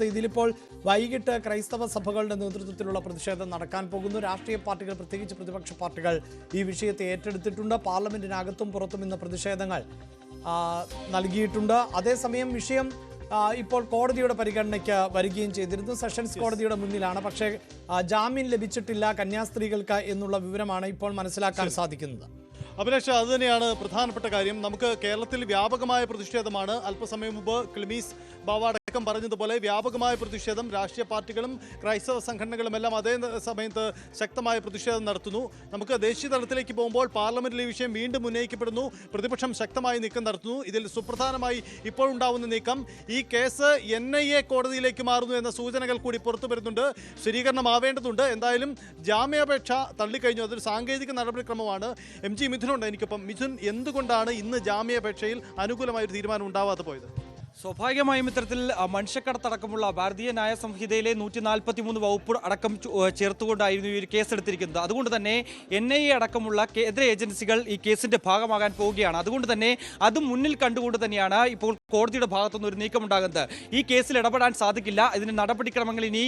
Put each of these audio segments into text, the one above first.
സമയത്ത് ഇതിലിപ്പോൾ വൈകിട്ട് ക്രൈസ്തവ സഭകളുടെ നേതൃത്വത്തിലുള്ള പ്രതിഷേധം നടക്കാൻ പോകുന്നു. രാഷ്ട്രീയ പാർട്ടികൾ പ്രത്യേകിച്ച് പ്രതിപക്ഷ പാർട്ടികൾ ഈ വിഷയത്തെ ഏറ്റെടുത്തിട്ടുണ്ട്. പാർലമെന്റിനകത്തും പുറത്തും ഇന്ന് പ്രതിഷേധങ്ങൾ നൽകിയിട്ടുണ്ട്. അതേസമയം വിഷയം ഇപ്പോൾ കോടതിയുടെ പരിഗണനയ്ക്ക് വരികയും ചെയ്തിരുന്നു. സെഷൻസ് കോടതിയുടെ മുന്നിലാണ്. പക്ഷേ ജാമ്യം ലഭിച്ചിട്ടില്ല കന്യാസ്ത്രീകൾക്ക് എന്നുള്ള വിവരമാണ് ഇപ്പോൾ മനസ്സിലാക്കാൻ സാധിക്കുന്നത്. അഭിലാഷ് അത് തന്നെയാണ് പ്രധാനപ്പെട്ട കാര്യം. നമുക്ക് കേരളത്തിൽ വ്യാപകമായ പ്രതിഷേധമാണ്. അല്പസമയം മുമ്പ് ക്ലിമീസ് ബാവ അടക്കം പറഞ്ഞതുപോലെ വ്യാപകമായ പ്രതിഷേധം രാഷ്ട്രീയ പാർട്ടികളും ക്രൈസ്തവ സംഘടനകളും എല്ലാം അതേ സമയത്ത് ശക്തമായ പ്രതിഷേധം നടത്തുന്നു. നമുക്ക് ദേശീയ തലത്തിലേക്ക് പോകുമ്പോൾ പാർലമെന്റിൽ ഈ വിഷയം വീണ്ടും ഉന്നയിക്കപ്പെടുന്നു. പ്രതിപക്ഷം ശക്തമായി നീക്കം നടത്തുന്നു. ഇതിൽ സുപ്രധാനമായി ഇപ്പോൾ ഉണ്ടാവുന്ന നീക്കം ഈ കേസ് എൻ ഐ എ കോടതിയിലേക്ക് മാറുന്നു എന്ന സൂചനകൾ കൂടി പുറത്തു വരുന്നുണ്ട്. സ്ഥിരീകരണമാവേണ്ടതുണ്ട് എന്തായാലും ജാമ്യാപേക്ഷ തള്ളിക്കഴിഞ്ഞു. അതൊരു സാങ്കേതിക നടപടിക്രമമാണ്. എം ജി മിഥുനുണ്ട് എനിക്കൊപ്പം. മിഥുൻ എന്തുകൊണ്ടാണ് ഇന്ന് ജാമ്യാപേക്ഷയിൽ അനുകൂലമായ ഒരു തീരുമാനം ഉണ്ടാവാതെ പോയത്? സ്വാഭാവികമായും ഇത്തരത്തിൽ മനുഷ്യക്കടത്തടക്കമുള്ള ഭാരതീയ ന്യായ സംഹിതയിലെ നൂറ്റി നാൽപ്പത്തി മൂന്ന് വകുപ്പ് അടക്കം ചേർത്തുകൊണ്ടായിരുന്നു ഈ ഒരു കേസ് എടുത്തിരിക്കുന്നത്. അതുകൊണ്ട് തന്നെ എൻ ഐ എ അടക്കമുള്ള കേന്ദ്ര ഏജൻസികൾ ഈ കേസിന്റെ ഭാഗമാകാൻ പോവുകയാണ്. അതുകൊണ്ട് തന്നെ അത് മുന്നിൽ കണ്ടുകൊണ്ട് തന്നെയാണ് ഇപ്പോൾ കോടതിയുടെ ഭാഗത്തുനിന്ന് ഒരു നീക്കമുണ്ടാകുന്നത്. ഈ കേസിൽ ഇടപെടാൻ സാധിക്കില്ല. ഇതിന് നടപടിക്രമങ്ങൾ ഇനി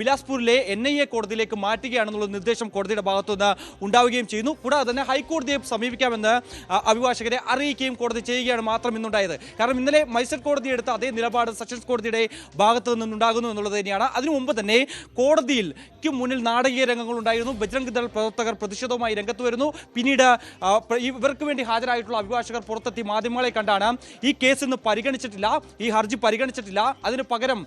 ബിലാസ്പൂരിലെ എൻ ഐ എ കോടതിയിലേക്ക് മാറ്റുകയാണെന്നുള്ള നിർദ്ദേശം കോടതിയുടെ ഭാഗത്തുനിന്ന് ഉണ്ടാവുകയും ചെയ്യുന്നു. കൂടാതെ തന്നെ ഹൈക്കോടതിയെ സമീപിക്കാമെന്ന് അഭിഭാഷകരെ അറിയിക്കുകയും കോടതി ചെയ്യുകയാണ് മാത്രം ഇന്നുണ്ടായത്. കാരണം ഇന്നലെ മൈസൂർ കോടതി എടുത്ത അതേ നിലപാട് സെഷൻസ് കോടതിയുടെ ഭാഗത്ത് നിന്നുണ്ടാകുന്നു എന്നുള്ളത് തന്നെയാണ്. അതിനു മുമ്പ് തന്നെ കോടതിയിൽ ക്ക് മുന്നിൽ നാടകീയ രംഗങ്ങൾ ഉണ്ടായിരുന്നു. ബജ്രംഗ് ദൾ പ്രവർത്തകർ പ്രതിഷേധവുമായി രംഗത്ത് വരുന്നു. പിന്നീട് ഇവർക്ക് വേണ്ടി ഹാജരായിട്ടുള്ള അഭിഭാഷകർ പുറത്തെത്തി മാധ്യമങ്ങളെ കണ്ടാണ്. ഈ കേസ് ഇന്ന് പരിഗണിച്ചിട്ടില്ല. ഈ ഹർജി പരിഗണിച്ചിട്ടില്ല. അതിന് പകരം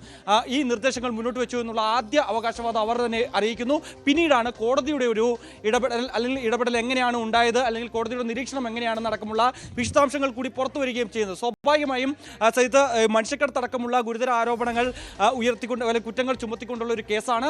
ഈ നിർദ്ദേശങ്ങൾ മുന്നോട്ട് വെച്ചു എന്നുള്ള ആദ്യ അവകാശവാദം അവർ തന്നെ അറിയിക്കുന്നു. പിന്നീടാണ് കോടതിയുടെ ഒരു ഇടപെടൽ അല്ലെങ്കിൽ ഇടപെടൽ എങ്ങനെയാണ് ഉണ്ടായത് അല്ലെങ്കിൽ കോടതിയുടെ നിരീക്ഷണം എങ്ങനെയാണെന്ന് അടക്കമുള്ള വിശദാംശങ്ങൾ കൂടി പുറത്തു വരികയും ചെയ്യുന്നത്. സ്വാഭാവികമായും സഹിത് മനുഷ്യക്കടത്തടക്കമുള്ള ഗുരുതര ആരോപണങ്ങൾ ഉയർത്തിക്കൊണ്ട് അല്ലെങ്കിൽ കുറ്റങ്ങൾ ചുമത്തിക്കൊണ്ടുള്ള ഒരു കേസാണ്.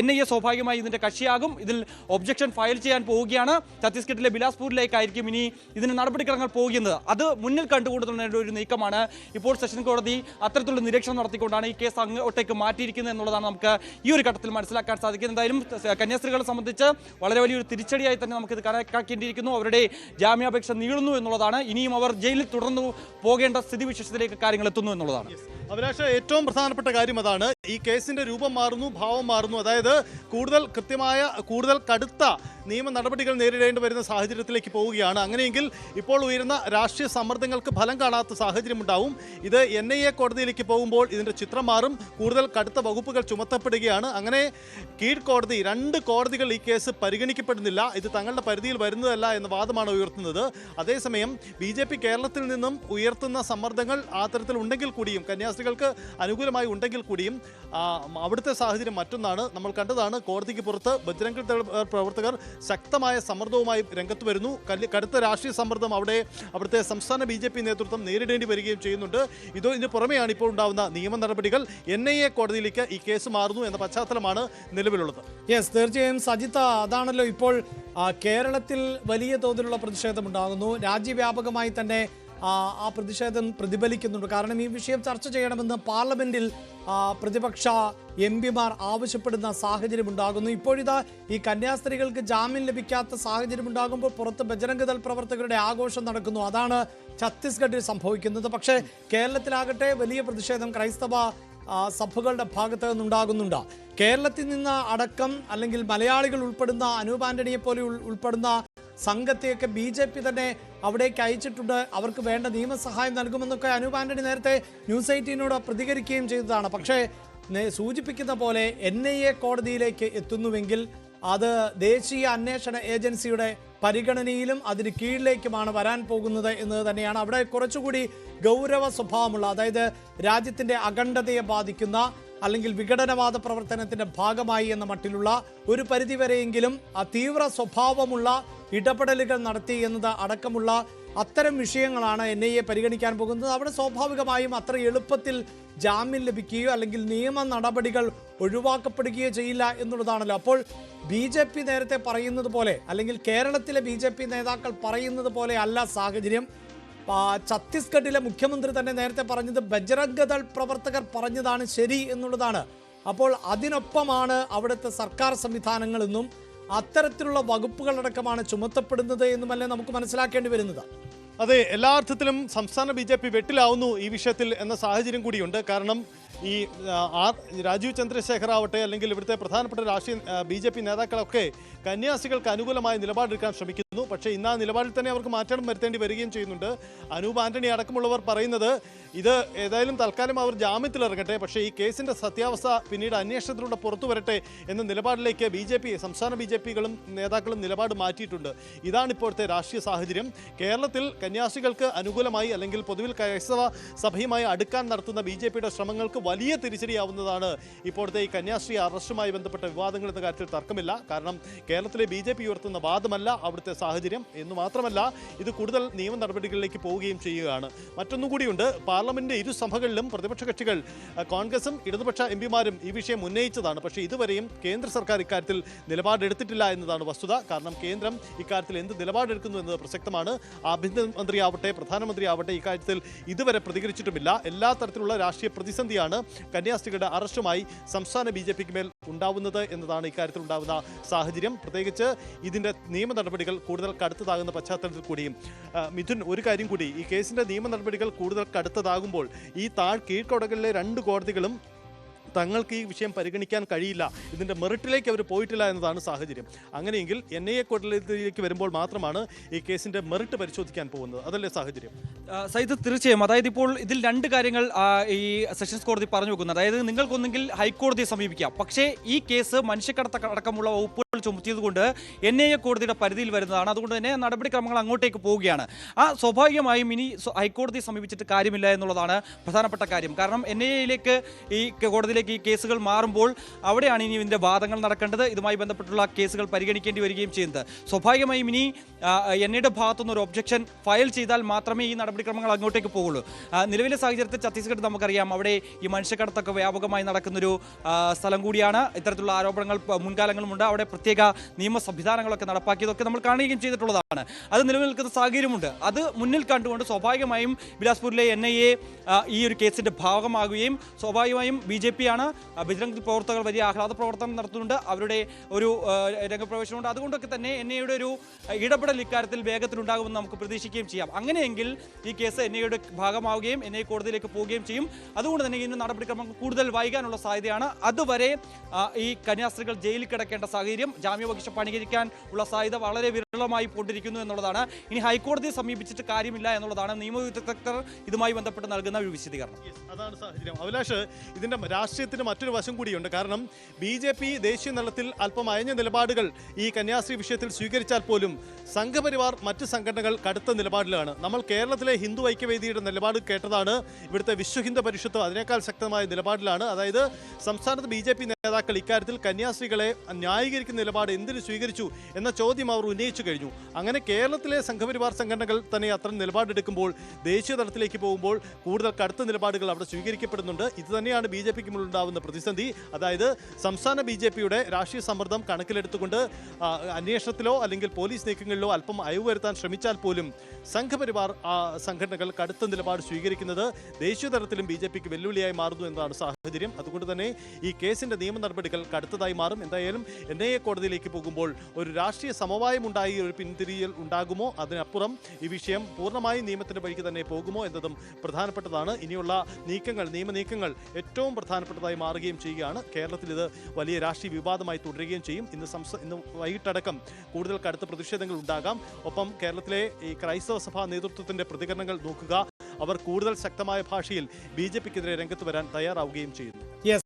എൻ ഐ എ സ്വാഭാവികമായി ഇതിന്റെ കക്ഷിയാകും. ഇതിൽ ഒബ്ജക്ഷൻ ഫയൽ ചെയ്യാൻ പോവുകയാണ്. ഛത്തീസ്ഗഡിലെ ബിലാസ്പൂരിലേക്കായിരിക്കും ഇനി ഇതിന് നടപടിക്രമങ്ങൾ പോകുന്നത്. അത് മുന്നിൽ കണ്ടുകൊണ്ടുള്ള ഒരു നീക്കമാണ്. ഇപ്പോൾ സെഷൻ കോടതി അത്തരത്തിലുള്ള നിരീക്ഷണം നടത്തിക്കൊണ്ടാണ് ഈ കേസ് അങ്ങോട്ടേക്ക് മാറ്റിയിരിക്കുന്നത് എന്നുള്ളതാണ് നമുക്ക് ഈ ഒരു ഘട്ടത്തിൽ മനസ്സിലാക്കാൻ സാധിക്കുന്നത്. എന്തായാലും കന്യാസ്ത്രീകളെ സംബന്ധിച്ച് വളരെ വലിയൊരു തിരിച്ചടിയായി തന്നെ നമുക്കിത് കണക്കാക്കേണ്ടിയിരിക്കുന്നു അവരുടെ ജാമ്യാപേക്ഷ നീളുന്നു എന്നുള്ളതാണ്. ഇനിയും അവർ ജയിലിൽ തുടർന്നു പോകേണ്ട സ്ഥിതിവിശേഷത്തിലേക്ക് കാര്യങ്ങൾ എത്തുന്നു എന്നുള്ളതാണ്. അഭിലാഷ് ഏറ്റവും പ്രധാനപ്പെട്ട കാര്യം അതാണ് ഈ കേസിന്റെ രൂപം മാറുന്നു ഭാവം മാറുന്നു. അതായത് കൂടുതൽ കൃത്യമായ കൂടുതൽ കടുത്ത നിയമ നടപടികൾ നേരിടേണ്ടി വരുന്ന സാഹചര്യത്തിലേക്ക് പോവുകയാണ്. അങ്ങനെയെങ്കിൽ ഇപ്പോൾ ഉയരുന്ന രാഷ്ട്രീയ സമ്മർദ്ദങ്ങൾക്ക് ഫലം കാണാത്ത സാഹചര്യം ഉണ്ടാവും ഇത് എൻ ഐ എ കോടതിയിലേക്ക് പോകുമ്പോൾ ഇതിന്റെ ചിത്രം മാറും കൂടുതൽ കടുത്ത വകുപ്പുകൾ ചുമത്തപ്പെടുകയാണ്. അങ്ങനെ കീഴ്ക്കോടതി രണ്ട് കോടതികൾ ഈ കേസ് പരിഗണിക്കപ്പെടുന്നില്ല. ഇത് തങ്ങളുടെ പരിധിയിൽ വരുന്നതല്ല എന്ന വാദമാണ് ഉയർത്തുന്നത്. അതേസമയം ബി കേരളത്തിൽ നിന്നും ഉയർത്തുന്ന സമ്മർദ്ദങ്ങൾ ആ തരത്തിൽ ഉണ്ടെങ്കിൽ കൂടിയും കന്യാസ്ത്രീകൾക്ക് അനുകൂലമായി ഉണ്ടെങ്കിൽ കൂടിയും അവിടുത്തെ സാഹചര്യം മറ്റൊന്നാണ്. നമ്മൾ കണ്ടതാണ് കോടതിക്ക് പുറത്ത് ബജ്രംഗ് പ്രവർത്തകർ ശക്തമായ സമ്മർദ്ദവുമായി രംഗത്ത് വരുന്നു. കടുത്ത രാഷ്ട്രീയ സമ്മർദ്ദം അവിടെ അവിടുത്തെ സംസ്ഥാന ബി ജെ പി നേതൃത്വം നേരിടേണ്ടി വരികയും ചെയ്യുന്നുണ്ട്. ഇതോ ഇതിന് പുറമെയാണ് ഇപ്പോൾ ഉണ്ടാകുന്ന നിയമ നടപടികൾ. എൻ ഐ എ കോടതിയിലേക്ക് ഈ കേസ് മാറുന്നു എന്ന പശ്ചാത്തലമാണ് നിലവിലുള്ളത്. യെസ് തീർച്ചയായും സജിത്ത അതാണല്ലോ ഇപ്പോൾ കേരളത്തിൽ വലിയ തോതിലുള്ള പ്രതിഷേധം ഉണ്ടാകുന്നു. രാജ്യവ്യാപകമായി തന്നെ ആ, പ്രതിഷേധം പ്രതിഫലിക്കുന്നുണ്ട്. കാരണം ഈ വിഷയം ചർച്ച ചെയ്യണമെന്ന് പാർലമെന്റിൽ പ്രതിപക്ഷ എം പിമാർ ആവശ്യപ്പെടുന്ന സാഹചര്യം ഉണ്ടാകുന്നു ഇപ്പോഴിതാ ഈ കന്യാസ്ത്രീകൾക്ക് ജാമ്യം ലഭിക്കാത്ത സാഹചര്യം ഉണ്ടാകുമ്പോൾ പുറത്ത് ബജരംഗദൾ പ്രവർത്തകരുടെ ആഘോഷം നടക്കുന്നു. അതാണ് ഛത്തീസ്ഗഡിൽ സംഭവിക്കുന്നത്. പക്ഷേ കേരളത്തിലാകട്ടെ വലിയ പ്രതിഷേധം ക്രൈസ്തവ സഭകളുടെ ഭാഗത്ത് നിന്നുണ്ടാകുന്നുണ്ട്. കേരളത്തിൽ നിന്ന് അടക്കം അല്ലെങ്കിൽ മലയാളികൾ ഉൾപ്പെടുന്ന അനൂപ് പോലെ ഉൾപ്പെടുന്ന സംഘത്തെയൊക്കെ ബി ജെ പി തന്നെ അവിടേക്ക് അയച്ചിട്ടുണ്ട്. അവർക്ക് വേണ്ട നിയമസഹായം നൽകുമെന്നൊക്കെ അനൂപ് ആന്റണി നേരത്തെ ന്യൂസ് എയ്റ്റീനോട് പ്രതികരിക്കുകയും ചെയ്തതാണ്. പക്ഷേ സൂചിപ്പിക്കുന്ന പോലെ എൻ ഐ എ കോടതിയിലേക്ക് എത്തുന്നുവെങ്കിൽ അത് ദേശീയ അന്വേഷണ ഏജൻസിയുടെ പരിഗണനയിലും അതിന് കീഴിലേക്കുമാണ് വരാൻ പോകുന്നത് എന്നത് തന്നെയാണ്. അവിടെ കുറച്ചുകൂടി ഗൗരവ സ്വഭാവമുള്ള അതായത് രാജ്യത്തിന്റെ അഖണ്ഡതയെ ബാധിക്കുന്ന അല്ലെങ്കിൽ വിഘടനവാദ പ്രവർത്തനത്തിന്റെ ഭാഗമായി എന്ന മട്ടിലുള്ള ഒരു പരിധിവരെയെങ്കിലും ആ തീവ്ര സ്വഭാവമുള്ള ഇടപെടലുകൾ നടത്തി എന്നത് അടക്കമുള്ള അത്തരം വിഷയങ്ങളാണ് എൻ ഐ എ പരിഗണിക്കാൻ പോകുന്നത്. അവിടെ സ്വാഭാവികമായും അത്ര എളുപ്പത്തിൽ ജാമ്യം ലഭിക്കുകയോ അല്ലെങ്കിൽ നിയമ നടപടികൾ ഒഴിവാക്കപ്പെടുകയോ ചെയ്യില്ല എന്നുള്ളതാണല്ലോ. അപ്പോൾ ബി ജെ പി നേരത്തെ പറയുന്നത് പോലെ അല്ലെങ്കിൽ കേരളത്തിലെ ബി ജെ പി നേതാക്കൾ പറയുന്നത് പോലെ അല്ല സാഹചര്യം. ഛത്തീസ്ഗഡിലെ മുഖ്യമന്ത്രി തന്നെ നേരത്തെ പറഞ്ഞത് ബജറംഗ് ദൾ പ്രവർത്തകർ പറഞ്ഞതാണ് ശരി എന്നുള്ളതാണ്. അപ്പോൾ അതിനൊപ്പമാണ് അവിടുത്തെ സർക്കാർ സംവിധാനങ്ങളെന്നും അത്തരത്തിലുള്ള വകുപ്പുകളടക്കമാണ് ചുമത്തപ്പെടുന്നത് എന്നുമല്ലേ നമുക്ക് മനസ്സിലാക്കേണ്ടി വരുന്നത്. അതെ എല്ലാ അർത്ഥത്തിലും സംസ്ഥാന ബി ജെ പി വെട്ടിലാവുന്നു ഈ വിഷയത്തിൽ എന്ന സാഹചര്യം കൂടിയുണ്ട്. കാരണം ഈ ആർ രാജീവ് ചന്ദ്രശേഖർ ആവട്ടെ അല്ലെങ്കിൽ ഇവിടുത്തെ പ്രധാനപ്പെട്ട രാഷ്ട്രീയ ബി ജെ പി നേതാക്കളൊക്കെ കന്യാസികൾക്ക് അനുകൂലമായ നിലപാടെടുക്കാൻ ശ്രമിക്കുന്നു. പക്ഷേ ഇന്ന് ആ നിലപാടിൽ തന്നെ അവർക്ക് മാറ്റം വരുത്തേണ്ടി വരികയും ചെയ്യുന്നുണ്ട്. അനൂപ് ആന്റണി അടക്കമുള്ളവർ പറയുന്നത് ഇത് ഏതായാലും തൽക്കാലം അവർ ജാമ്യത്തിലിറങ്ങട്ടെ പക്ഷേ ഈ കേസിന്റെ സത്യാവസ്ഥ പിന്നീട് അന്വേഷണത്തിലൂടെ പുറത്തു വരട്ടെ എന്ന നിലപാടിലേക്ക് ബി ജെ പി സംസ്ഥാന ബി ജെ പികളും നേതാക്കളും നിലപാട് മാറ്റിയിട്ടുണ്ട്. ഇതാണ് ഇപ്പോഴത്തെ രാഷ്ട്രീയ സാഹചര്യം. കേരളത്തിൽ കന്യാസികൾക്ക് അനുകൂലമായി അല്ലെങ്കിൽ പൊതുവിൽ ക്രൈസ്തവ സഭയുമായി അടുക്കാൻ നടത്തുന്ന ബി ജെ പിയുടെ ശ്രമങ്ങൾക്ക് വലിയ തിരിച്ചടിയാവുന്നതാണ്. ഇപ്പോഴത്തെ ഈ കന്യാസ്ത്രീ അറസ്റ്റുമായി ബന്ധപ്പെട്ട വിവാദങ്ങൾ എന്ന കാര്യത്തിൽ തർക്കമില്ല. കാരണം കേരളത്തിലെ ബി ഉയർത്തുന്ന വാദമല്ല അവിടുത്തെ സാഹചര്യം എന്ന് മാത്രമല്ല ഇത് കൂടുതൽ നിയമ നടപടികളിലേക്ക് പോവുകയും ചെയ്യുകയാണ്. മറ്റൊന്നും കൂടിയുണ്ട് പാർലമെന്റ് ഇരു സഭകളിലും പ്രതിപക്ഷ കക്ഷികൾ കോൺഗ്രസും ഇടതുപക്ഷ എം പിമാരും ഈ വിഷയം ഉന്നയിച്ചതാണ്. പക്ഷേ ഇതുവരെയും കേന്ദ്ര സർക്കാർ ഇക്കാര്യത്തിൽ നിലപാടെടുത്തിട്ടില്ല എന്നതാണ് വസ്തുത. കാരണം കേന്ദ്രം ഇക്കാര്യത്തിൽ എന്ത് നിലപാടെടുക്കുന്നു എന്നത് പ്രസക്തമാണ്. ആഭ്യന്തരമന്ത്രി ആവട്ടെ പ്രധാനമന്ത്രി ആവട്ടെ ഇക്കാര്യത്തിൽ ഇതുവരെ പ്രതികരിച്ചിട്ടുമില്ല. എല്ലാ തരത്തിലുള്ള രാഷ്ട്രീയ പ്രതിസന്ധിയാണ് കന്യാസ്ത്രീകളുടെ അറസ്റ്റുമായി സംസ്ഥാന ബി ജെ പിക്ക് മേൽ ഉണ്ടാവുന്നത് എന്നതാണ് ഇക്കാര്യത്തിൽ ഉണ്ടാകുന്ന സാഹചര്യം. പ്രത്യേകിച്ച് ഇതിന്റെ നിയമ നടപടികൾ കൂടുതൽ കടുത്തതാകുന്ന പശ്ചാത്തലത്തിൽ കൂടിയും മിഥുൻ ഒരു കാര്യം കൂടി. ഈ കേസിന്റെ നിയമ നടപടികൾ കൂടുതൽ കടുത്തതാകുമ്പോൾ ഈ താഴ് കീഴ്ക്കോടകളിലെ രണ്ട് കോടതികളും തങ്ങൾക്ക് ഈ വിഷയം പരിഗണിക്കാൻ കഴിയില്ല. ഇതിന്റെ മെറിറ്റിലേക്ക് അവർ പോയിട്ടില്ല എന്നതാണ് സാഹചര്യം. അങ്ങനെയെങ്കിൽ എൻ ഐ എ കോടതിയിലേക്ക് വരുമ്പോൾ മാത്രമാണ് ഈ കേസിന്റെ മെറിറ്റ് പരിശോധിക്കാൻ പോകുന്നത്. അതല്ലേ സാഹചര്യം? സൈദ് തീർച്ചയായും. അതായത് ഇപ്പോൾ ഇതിൽ രണ്ട് കാര്യങ്ങൾ ഈ സെഷൻസ് കോടതി പറഞ്ഞു വെക്കുന്നത്. അതായത് നിങ്ങൾക്കൊന്നെങ്കിൽ ഹൈക്കോടതിയെ സമീപിക്കാം. പക്ഷേ ഈ കേസ് മനുഷ്യക്കടത്ത അടക്കമുള്ള വകുപ്പുകൾ ചുമത്തിയതുകൊണ്ട് എൻ ഐ എ കോടതിയുടെ പരിധിയിൽ വരുന്നതാണ്. അതുകൊണ്ട് തന്നെ നടപടിക്രമങ്ങൾ അങ്ങോട്ടേക്ക് പോവുകയാണ്. ആ സ്വാഭാവികമായും ഇനി ഹൈക്കോടതിയെ സമീപിച്ചിട്ട് കാര്യമില്ല എന്നുള്ളതാണ് പ്രധാനപ്പെട്ട കാര്യം. കാരണം എൻ ഐ എയിലേക്ക് ഈ കോടതിയിലേക്ക് ഈ കേസുകൾ മാറുമ്പോൾ അവിടെയാണ് ഇനി ഇതിന്റെ വാദങ്ങൾ നടക്കേണ്ടത്. ഇതുമായി ബന്ധപ്പെട്ടുള്ള കേസുകൾ പരിഗണിക്കേണ്ടി വരികയും ചെയ്യുന്നത്. സ്വാഭാവികമായും ഇനി എൻ ഐയുടെ ഭാഗത്തുനിന്ന് ഒരു ഒബ്ജക്ഷൻ ഫയൽ ചെയ്താൽ മാത്രമേ ഈ നടപടിക്രമങ്ങൾ അങ്ങോട്ടേക്ക് പോകുള്ളൂ നിലവിലെ സാഹചര്യത്തിൽ ഛത്തീസ്ഗഡ് നമുക്കറിയാം അവിടെ ഈ മനുഷ്യക്കടത്തൊക്കെ വ്യാപകമായി നടക്കുന്നൊരു സ്ഥലം കൂടിയാണ്. ഇത്തരത്തിലുള്ള ആരോപണങ്ങൾ മുൻകാലങ്ങളുമുണ്ട്. അവിടെ പ്രത്യേക നിയമ സംവിധാനങ്ങളൊക്കെ നടപ്പാക്കിയതൊക്കെ നമ്മൾ കാണുകയും ചെയ്തിട്ടുള്ളതാണ്. അത് നിലനിൽക്കുന്ന സാഹചര്യമുണ്ട്. അത് മുന്നിൽ കണ്ടുകൊണ്ട് സ്വാഭാവികമായും ബിലാസ്പൂരിലെ എൻ ഐ എ ഈ ഒരു കേസിന്റെ ഭാഗമാകുകയും സ്വാഭാവികമായും ബി ജെ പി ആണ് ബജരംഗ് പ്രവർത്തകർ വലിയ ആഹ്ലാദ പ്രവർത്തനം നടത്തുന്നുണ്ട്. അവരുടെ ഒരു രംഗപ്രവേശനമുണ്ട്. അതുകൊണ്ടൊക്കെ തന്നെ എൻ ഐയുടെ ഒരു ഇടപെടൽ ഇക്കാര്യത്തിൽ വേഗത്തിലുണ്ടാകുമെന്ന് നമുക്ക് പ്രതീക്ഷിക്കുകയും ചെയ്യാം. അങ്ങനെയെങ്കിൽ ഈ കേസ് എൻ ഐയുടെ ഭാഗമാവുകയും എൻ ഐ കോടതിയിലേക്ക് പോവുകയും ചെയ്യും. അതുകൊണ്ട് തന്നെ ഇന്ന് നടപടിക്രമങ്ങൾ കൂടുതൽ വൈകാനുള്ള സാധ്യതയാണ്. അതുവരെ ഈ കന്യാസ്ത്രീകൾ ജയിലിൽ കിടക്കേണ്ട സാഹചര്യം ജാമ്യപക്ഷ പണികരിക്കാൻ ഉള്ള സാധ്യത വളരെ വിരളമായി പോണ്ടിരിക്കുന്നു എന്നുള്ളതാണ്. ഇനി ഹൈക്കോടതിയെ സമീപിച്ചിട്ട് കാര്യമില്ല എന്നുള്ളതാണ്. നിയമവിദഗ്ധർ ഇതുമായി ബന്ധപ്പെട്ട് നൽകുന്ന ഒരു വിശദീകരണം. അതാണ് സാഹചര്യം. അഭിലാഷ് ഇതിന്റെ രാഷ്ട്രീയത്തിന് മറ്റൊരു വശം കൂടിയുണ്ട്. കാരണം ബി ജെ പി ദേശീയ തലത്തിൽ അല്പം അയഞ്ഞ നിലപാടുകൾ ഈ കന്യാസ്ത്രീ വിഷയത്തിൽ സ്വീകരിച്ചാൽ പോലും സംഘപരിവാർ മറ്റ് സംഘടനകൾ കടുത്ത നിലപാടിലാണ്. നമ്മൾ കേരളത്തിലെ ഹിന്ദു ഐക്യവേദിയുടെ നിലപാട് കേട്ടതാണ്. ഇവിടുത്തെ വിശ്വ ഹിന്ദു പരിഷത്ത് അതിനേക്കാൾ ശക്തമായ നിലപാടിലാണ്. അതായത് സംസ്ഥാനത്ത് ബി ജെ പി നേതാക്കൾ ഇക്കാര്യത്തിൽ കന്യാസ്ത്രീകളെ ന്യായീകരിക്കുന്ന നിലപാട് എന്തിനു സ്വീകരിച്ചു എന്ന ചോദ്യം അവർ ഉന്നയിച്ചു കഴിഞ്ഞു. അങ്ങനെ കേരളത്തിലെ സംഘപരിവാർ സംഘടനകൾ തന്നെ അത്തരം നിലപാടെടുക്കുമ്പോൾ ദേശീയ തലത്തിലേക്ക് പോകുമ്പോൾ കൂടുതൽ കടുത്ത നിലപാടുകൾ അവിടെ സ്വീകരിക്കപ്പെടുന്നുണ്ട്. ഇത് തന്നെയാണ് ബി ജെ പിക്ക് ഉണ്ടാകുന്ന പ്രതിസന്ധി. അതായത് സംസ്ഥാന ബി ജെ പിയുടെ രാഷ്ട്രീയ സമ്മർദ്ദം കണക്കിലെടുത്തുകൊണ്ട് അന്വേഷണത്തിലോ അല്ലെങ്കിൽ പോലീസ് നീക്കങ്ങളിലോ അല്പം അയവ് വരുത്താൻ ശ്രമിച്ചാൽ പോലും സംഘപരിവാർ സംഘടനകൾ കടുത്ത നിലപാട് സ്വീകരിക്കുന്നത് ദേശീയ തലത്തിലും ബി ജെ പിക്ക് വെല്ലുവിളിയായി മാറുന്നു എന്നതാണ് സാഹചര്യം. അതുകൊണ്ട് തന്നെ ഈ കേസിന്റെ നിയമ നടപടികൾ കടുത്തതായി മാറും. എന്തായാലും എൻ ഐ എ കോടതിയിലേക്ക് പോകുമ്പോൾ ഒരു രാഷ്ട്രീയ സമവായം ഉണ്ടായി ഒരു പിന്തിരിയൽ ഉണ്ടാകുമോ? അതിനപ്പുറം ഈ വിഷയം പൂർണമായും നിയമത്തിന്റെ വഴിക്ക് തന്നെ പോകുമോ എന്നതും പ്രധാനപ്പെട്ടതാണ്. ഇനിയുള്ള നീക്കങ്ങൾ നിയമനീക്കങ്ങൾ ഏറ്റവും പ്രധാനപ്പെട്ടതായി മാറുകയും ചെയ്യുകയാണ്. കേരളത്തിൽ ഇത് വലിയ രാഷ്ട്രീയ വിവാദമായി തുടരുകയും ചെയ്യും. ഇന്ന് സംസ്ഥാന ഇന്ന് വൈകിട്ടടക്കം കൂടുതൽ കടുത്ത പ്രതിഷേധങ്ങൾ ഉണ്ടാകാം. ഒപ്പം കേരളത്തിലെ ഈ ക്രൈസ്തവ സഭാ നേതൃത്വത്തിന്റെ പ്രതികരണങ്ങൾ നോക്കുക. അവർ കൂടുതൽ ശക്തമായ ഭാഷയിൽ ബി ജെ പിക്കെതിരെ രംഗത്ത് വരാൻ തയ്യാറാവുകയും ചെയ്യുന്നു.